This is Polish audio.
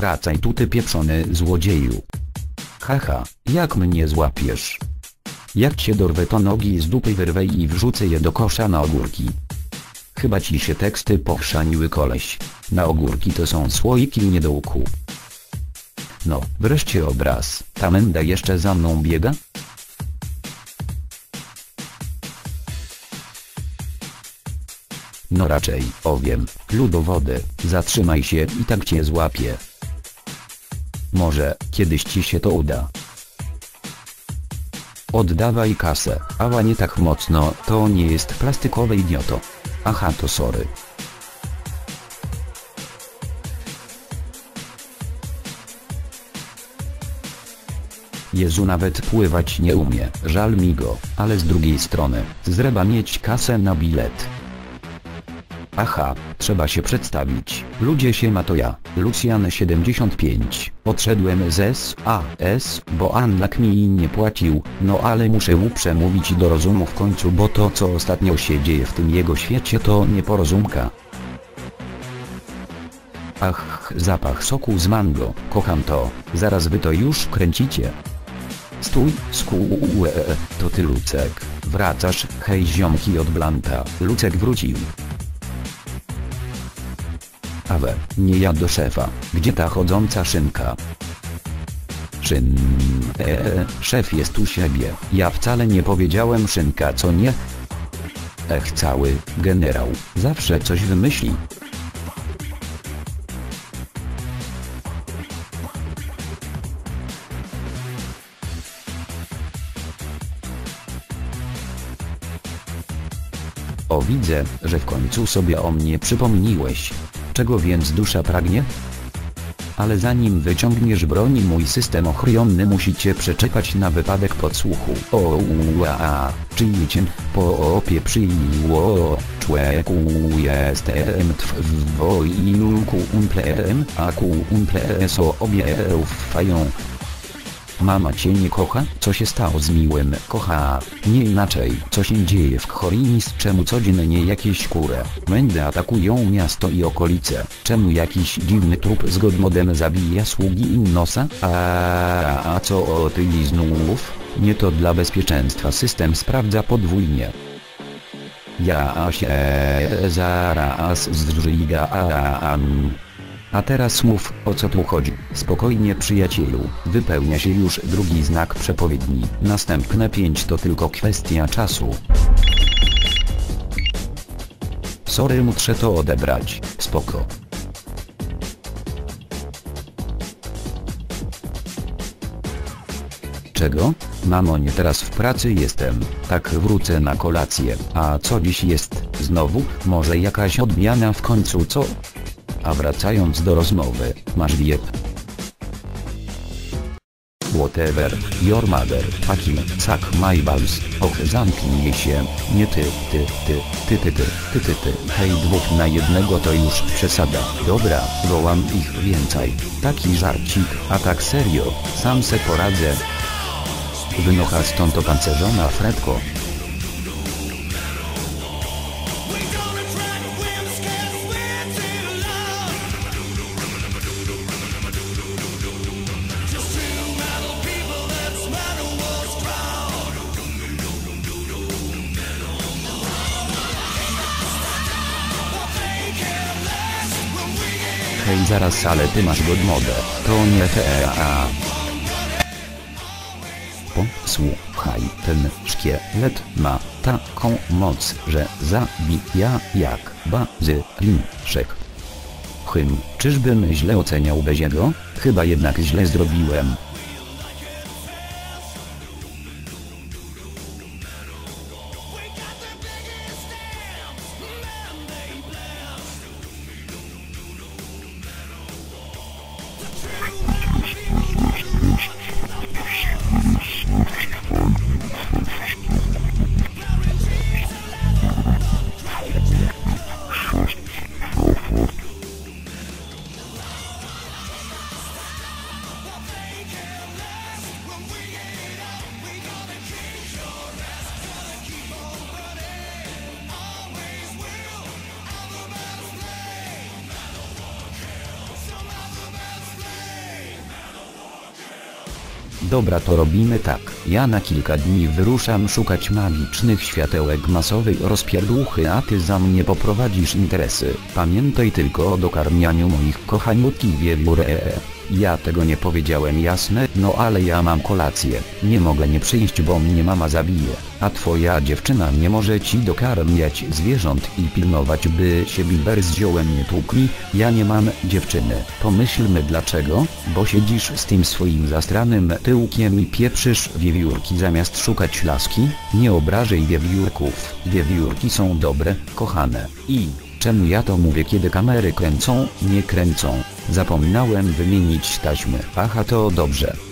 Wracaj tu ty pieprzony złodzieju. Haha, jak mnie złapiesz? Jak cię dorwę to nogi z dupy wyrwę i wrzucę je do kosza na ogórki. Chyba ci się teksty pochrzaniły koleś. Na ogórki to są słoiki niedołku. No, wreszcie obraz. Ta menda jeszcze za mną biega? No raczej, o wiem, ludowody, zatrzymaj się i tak cię złapię. Może, kiedyś ci się to uda. Oddawaj kasę, ała nie tak mocno, to nie jest plastikowe idioto. Aha to sorry. Jezu nawet pływać nie umie, żal mi go, ale z drugiej strony, zreba mieć kasę na bilet. Aha, trzeba się przedstawić. Ludzie się ma to ja, Lucian75. Odszedłem z SAS, bo Anlak mi nie płacił, no ale muszę mu przemówić do rozumu w końcu, bo to co ostatnio się dzieje w tym jego świecie to nieporozumka. Ach, zapach soku z mango, kocham to, zaraz wy to już kręcicie. Stój, skół, to ty Lucek, wracasz, hej ziomki od Blanta, Lucek wrócił. Awe, nie ja do szefa, gdzie ta chodząca szynka? Szyn... Eee, szef jest u siebie, ja wcale nie powiedziałem szynka co nie? Ech cały, generał, zawsze coś wymyśli. O widzę, że w końcu sobie o mnie przypomniłeś. Czego więc dusza pragnie? Ale zanim wyciągniesz broń mój system ochronny musicie przeczekać na wypadek podsłuchu. O ua, czyjcie, po opie przyjło, człeku jestem w wojnku umplem, a ku so obie fają. Mama cię nie kocha? Co się stało z miłym? Kocha. Nie inaczej. Co się dzieje w Chorinis? Czemu codziennie jakieś kurę? Mędy atakują miasto i okolice. Czemu jakiś dziwny trup z godmodem zabija sługi Innosa? A, a co o tyli znów? Nie to dla bezpieczeństwa system sprawdza podwójnie. Ja się zaraz zżyga a teraz mów, o co tu chodzi. Spokojnie przyjacielu, wypełnia się już drugi znak przepowiedni. Następne pięć to tylko kwestia czasu. Sorry muszę to odebrać, spoko. Czego? Mamo nie teraz w pracy jestem, tak wrócę na kolację. A co dziś jest? Znowu? Może jakaś odmiana w końcu co? A wracając do rozmowy, masz wiep. Whatever, your mother, fucking suck my balls, och zamknij się, nie ty, ty, ty, ty, ty, ty, ty, ty, ty, hej dwóch na jednego to już przesada, dobra, wołam ich więcej, taki żarcik, a tak serio, sam se poradzę. Wynocha stąd opancerzona Fredko, Hej zaraz ale ty masz godmodę, to nie fea. Posłuchaj, ten szkielet ma taką moc, że zabija jak bazylinszek. Hym, czyżbym źle oceniał Beziego? Chyba jednak źle zrobiłem. Dobra to robimy tak. Ja na kilka dni wyruszam szukać magicznych światełek masowej rozpierdłuchy a ty za mnie poprowadzisz interesy. Pamiętaj tylko o dokarmianiu moich kochaniutki wiewióre. Ja tego nie powiedziałem jasne, no ale ja mam kolację. Nie mogę nie przyjść bo mnie mama zabije. A twoja dziewczyna nie może ci dokarmiać zwierząt i pilnować by się biber z ziołem nie tłukli. Ja nie mam dziewczyny. Pomyślmy dlaczego? Bo siedzisz z tym swoim zastranym tyłkiem i pieprzysz wiewiórki zamiast szukać laski? Nie obrażaj wiewiórków. Wiewiórki są dobre, kochane. I... Czemu ja to mówię kiedy kamery kręcą, nie kręcą? Zapomniałem wymienić taśmy. Aha to dobrze.